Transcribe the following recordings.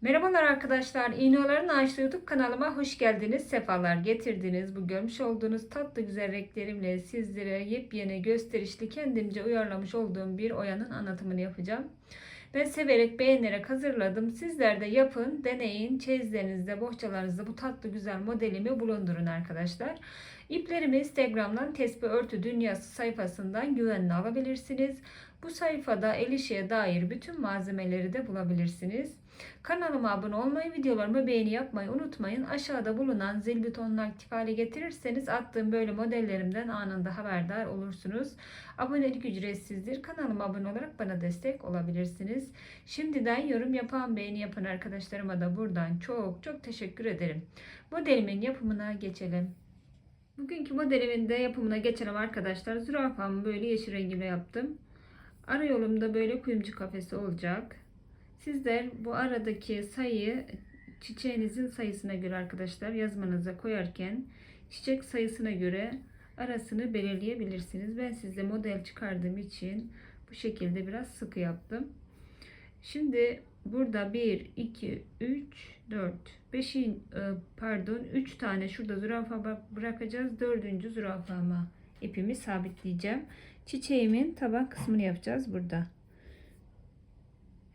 Merhabalar arkadaşlar. İğneoların Ağaçlı YouTube kanalıma hoş geldiniz. Sefalar getirdiniz. Bu görmüş olduğunuz tatlı güzel renklerimle sizlere yepyeni gösterişli kendimce uyarlamış olduğum bir oyanın anlatımını yapacağım. Ben severek beğenerek hazırladım. Sizler de yapın, deneyin. Çeyizlerinizde, bohçalarınızda bu tatlı güzel modelimi bulundurun arkadaşlar. İplerimi Instagram'dan Tesbih Örtü Dünyası sayfasından güvenle alabilirsiniz. Bu sayfada el işe dair bütün malzemeleri de bulabilirsiniz. Kanalıma abone olmayı, videolarımı beğeni yapmayı unutmayın. Aşağıda bulunan zil butonunu aktif hale getirirseniz attığım böyle modellerimden anında haberdar olursunuz. Abonelik ücretsizdir. Kanalıma abone olarak bana destek olabilirsiniz. Şimdiden yorum yapan, beğeni yapan arkadaşlarıma da buradan çok çok teşekkür ederim. Modelimin yapımına geçelim. Bugünkü modelimin de yapımına geçelim arkadaşlar. Zürafamı böyle yeşil rengimle yaptım. Ara yolumda böyle kuyumcu kafesi olacak. Sizler bu aradaki sayıyı çiçeğinizin sayısına göre arkadaşlar yazmanıza koyarken çiçek sayısına göre arasını belirleyebilirsiniz. Ben size model çıkardığım için bu şekilde biraz sıkı yaptım. Şimdi burada 1, 2, 3, 4, 5, pardon 3 tane şurada zürafa bırakacağız. Dördüncü zürafama ipimi sabitleyeceğim. Çiçeğimin taban kısmını yapacağız burada.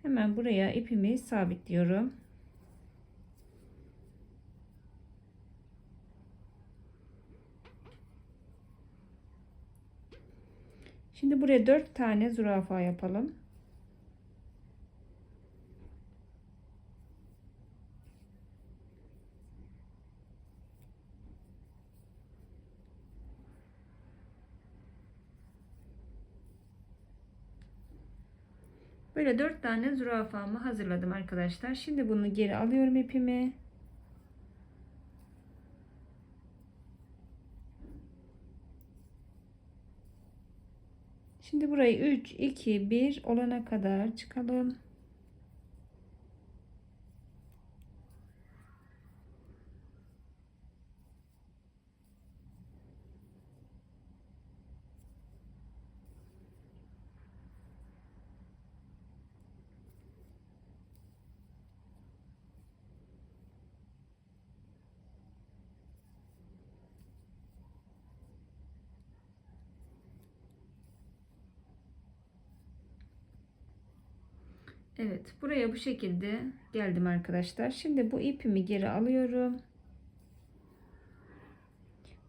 Hemen buraya ipimi sabitliyorum. Şimdi buraya 4 tane zürafa yapalım. Böyle dört tane zürafamı hazırladım arkadaşlar. Şimdi bunu geri alıyorum ipimi. Şimdi burayı 3, 2, 1 olana kadar çıkalım. Evet buraya bu şekilde geldim arkadaşlar. Şimdi bu ipimi geri alıyorum.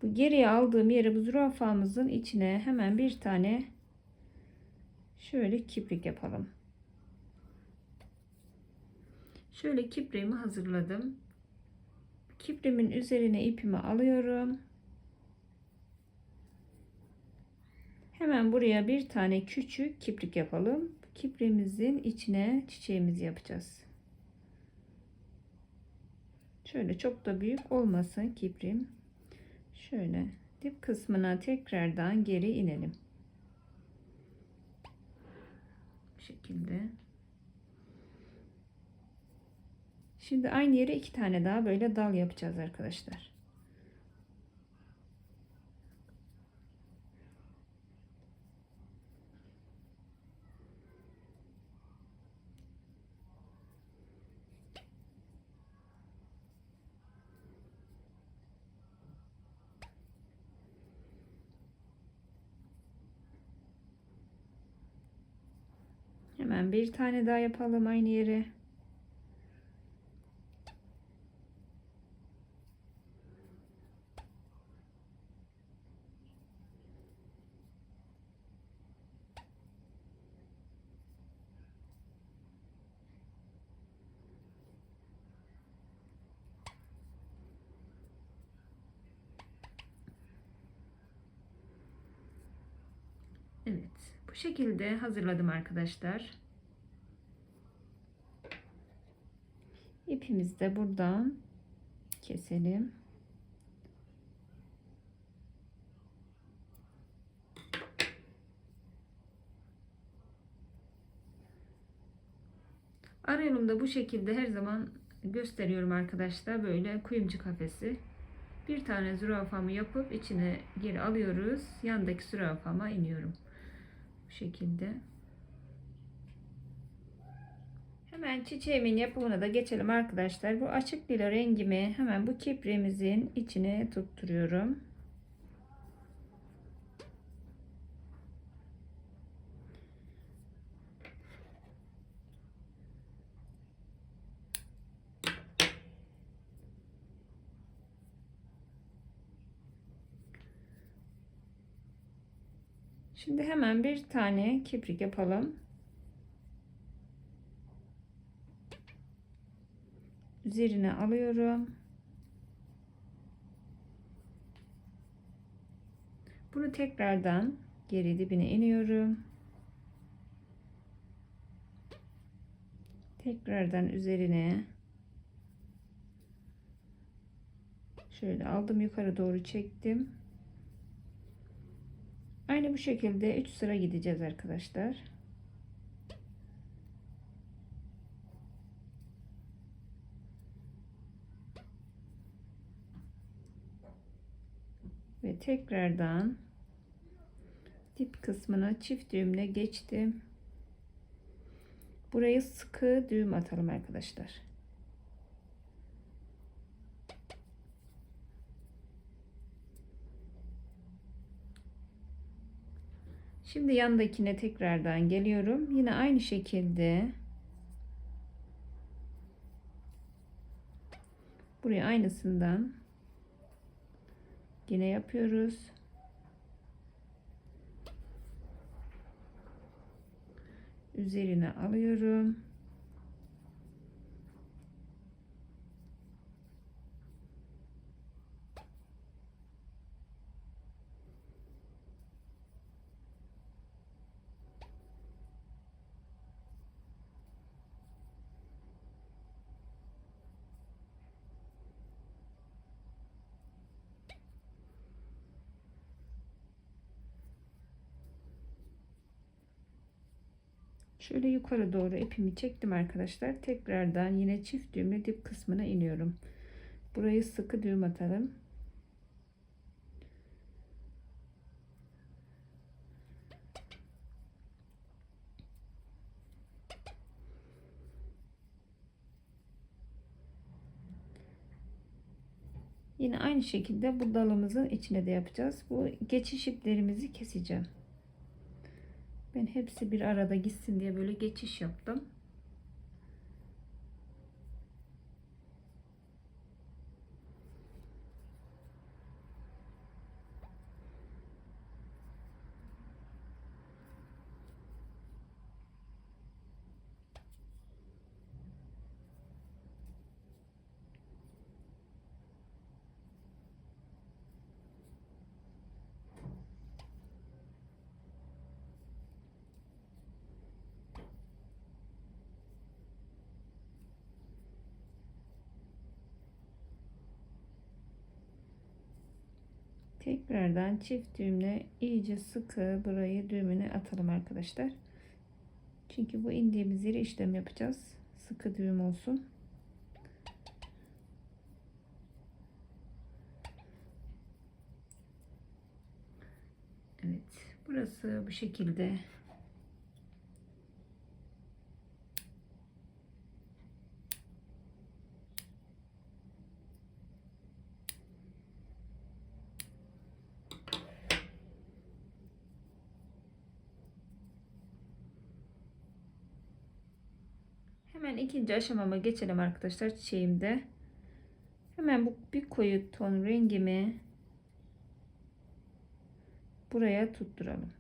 Bu geriye aldığım yere bu zürafamızın içine hemen bir tane şöyle kiprik yapalım. Şöyle kipriğimi hazırladım. Kiprimin üzerine ipimi alıyorum. Hemen buraya bir tane küçük kiprik yapalım kipriğimizin içine çiçeğimizi yapacağız. Şöyle çok da büyük olmasın kiprim. Şöyle dip kısmına tekrardan geri inelim. Bu şekilde. Şimdi aynı yere iki tane daha böyle dal yapacağız arkadaşlar. Hemen bir tane daha yapalım aynı yere. Evet bu şekilde hazırladım arkadaşlar. İpimizi de buradan keselim. Ara yolunda bu şekilde her zaman gösteriyorum arkadaşlar. Böyle kuyumcu kafesi. Bir tane zürafamı yapıp içine geri alıyoruz. Yandaki zürafama iniyorum. Bu şekilde. Hemen çiçeğimin yapımına da geçelim arkadaşlar. Bu açık lila rengimi hemen bu kipriğimizin içine tutturuyorum. Şimdi hemen bir tane kiprik yapalım. Üzerine alıyorum. Bunu tekrardan geri dibine iniyorum. Tekrardan üzerine şöyle aldım yukarı doğru çektim. Aynı bu şekilde 3 sıra gideceğiz arkadaşlar. Ve tekrardan dip kısmına çift düğümle geçtim. Burayı sıkı düğüm atalım arkadaşlar. Şimdi yandakine tekrardan geliyorum. Yine aynı şekilde buraya aynısından yine yapıyoruz. Üzerine alıyorum. Şöyle yukarı doğru ipimi çektim arkadaşlar. Tekrardan yine çift düğümle dip kısmına iniyorum. Burayı sıkı düğüm atalım. Yine aynı şekilde bu dalımızın içine de yapacağız. Bu geçiş iplerimizi keseceğim. Ben hepsi bir arada gitsin diye böyle geçiş yaptım. Tekrardan çift düğümle iyice sıkı burayı düğümüne atalım arkadaşlar. Çünkü bu indiğimiz yere işlem yapacağız. Sıkı düğüm olsun. Evet. Burası bu şekilde Hemen ikinci aşamama geçelim arkadaşlar çiçeğimde. Hemen bu bir koyu ton rengimi buraya tutturalım.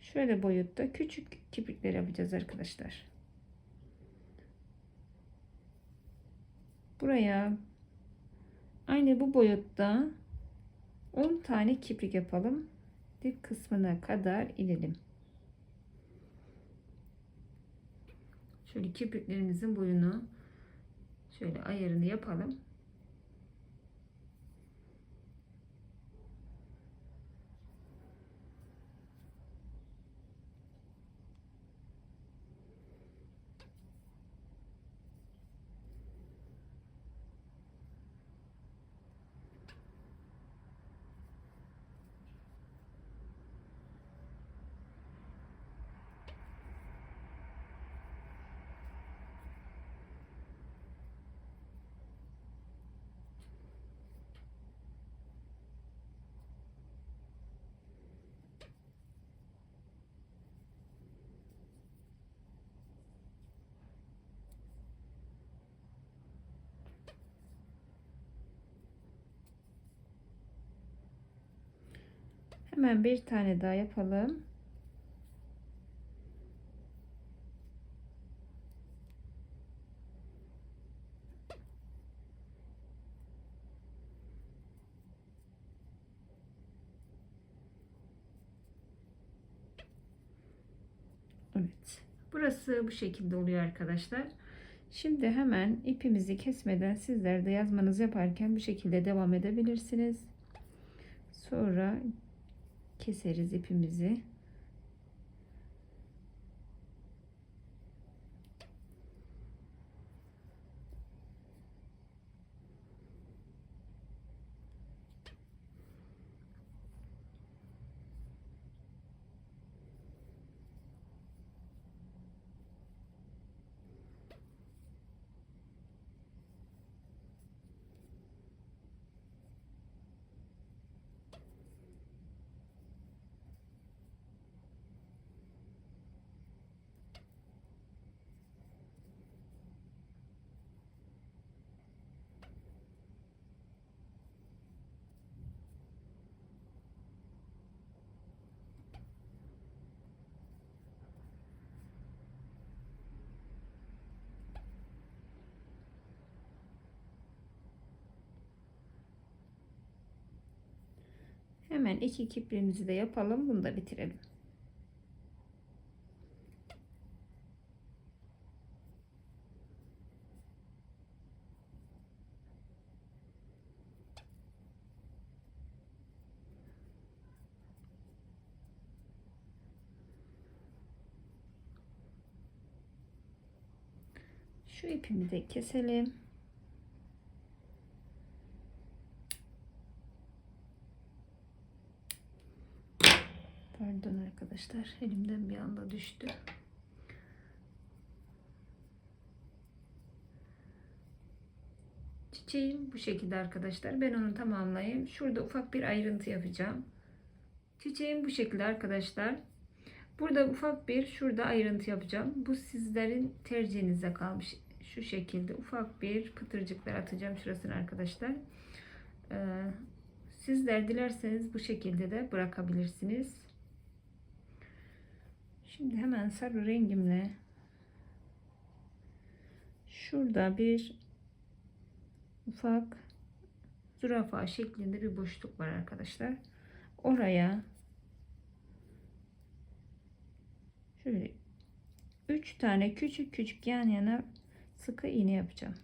Şöyle boyutta küçük kirpikler yapacağız arkadaşlar. Buraya Aynı bu boyutta 10 tane kiprik yapalım. Dip kısmına kadar inelim. Şöyle kipriklerimizin boyunu şöyle ayarını yapalım. Hemen bir tane daha yapalım. Evet. Burası bu şekilde oluyor arkadaşlar. Şimdi hemen ipimizi kesmeden sizler de yazmanızı yaparken bu şekilde devam edebilirsiniz. Sonra keseriz ipimizi. Hemen iki kiprimizi de yapalım. Bunu da bitirelim. Şu ipimi de keselim. Pardon arkadaşlar elimden bir anda düştü. Çiçeğim bu şekilde arkadaşlar. Ben onu tamamlayayım. Şurada ufak bir ayrıntı yapacağım. Çiçeğim bu şekilde arkadaşlar. Burada ufak bir şurada ayrıntı yapacağım. Bu sizlerin tercihinize kalmış. Şu şekilde ufak bir pıtırcıklar atacağım şurasını arkadaşlar. Ee, sizler dilerseniz bu şekilde de bırakabilirsiniz. Şimdi hemen sarı rengimle şurada bir ufak zürafa şeklinde bir boşluk var arkadaşlar. Oraya şöyle 3 tane küçük küçük yan yana sıkı iğne yapacağım.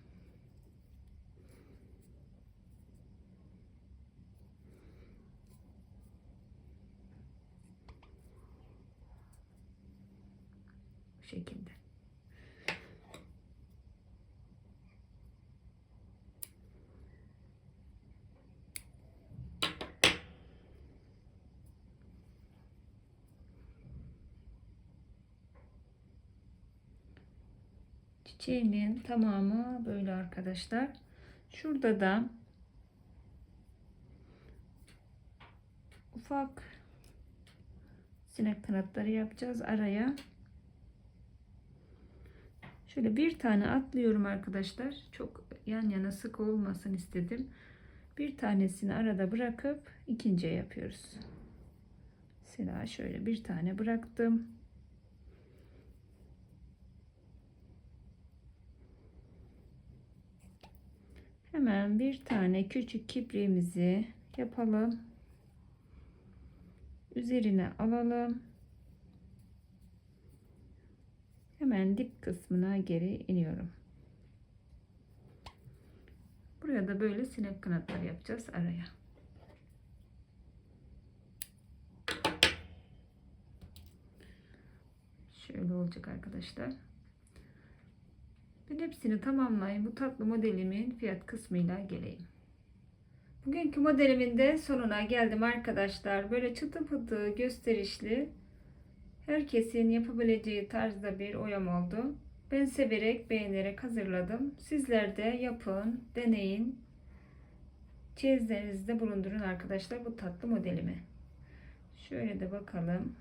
Şekilde. Çiçeğimin tamamı böyle arkadaşlar. Şurada da ufak sinek kanatları yapacağız araya. Şöyle bir tane atlıyorum arkadaşlar. Çok yan yana sık olmasın istedim. Bir tanesini arada bırakıp ikinciye yapıyoruz. Mesela şöyle bir tane bıraktım. Hemen bir tane küçük kipriğimizi yapalım. Üzerine alalım. Hemen dip kısmına geri iniyorum. Buraya da böyle sinek kanatları yapacağız araya. Şöyle olacak arkadaşlar. Ben hepsini tamamlayayım. Bu tatlı modelimin fiyat kısmıyla geleyim. Bugünkü modelimin de sonuna geldim arkadaşlar. Böyle çıtı pıtı gösterişli herkesin yapabileceği tarzda bir oyam oldu. Ben severek beğenerek hazırladım. Sizler de yapın, deneyin. Çeyizlerinizde bulundurun arkadaşlar bu tatlı modelimi. Şöyle de bakalım.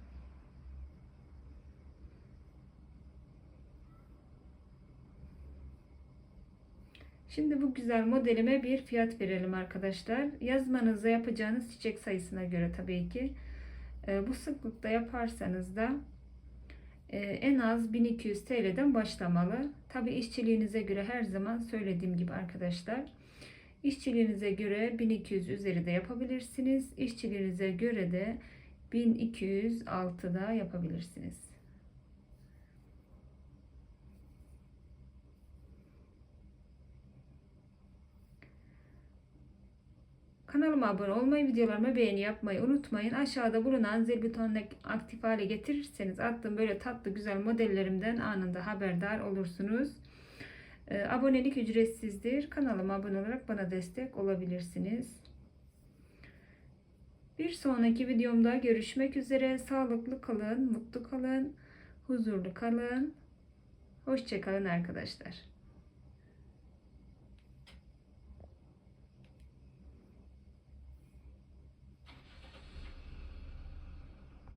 Şimdi bu güzel modelime bir fiyat verelim arkadaşlar. Yazmanızda yapacağınız çiçek sayısına göre tabii ki. E, bu sıklıkta yaparsanız da e, en az 1200 TL'den başlamalı. Tabi işçiliğinize göre her zaman söylediğim gibi arkadaşlar. İşçiliğinize göre 1200 üzeri de yapabilirsiniz. İşçiliğinize göre de 1206'da yapabilirsiniz. Kanalıma abone olmayı, videolarıma beğeni yapmayı unutmayın. Aşağıda bulunan zil butonunu aktif hale getirirseniz attığım böyle tatlı güzel modellerimden anında haberdar olursunuz. Ee, abonelik ücretsizdir. Kanalıma abone olarak bana destek olabilirsiniz. Bir sonraki videomda görüşmek üzere. Sağlıklı kalın, mutlu kalın, huzurlu kalın. Hoşçakalın arkadaşlar.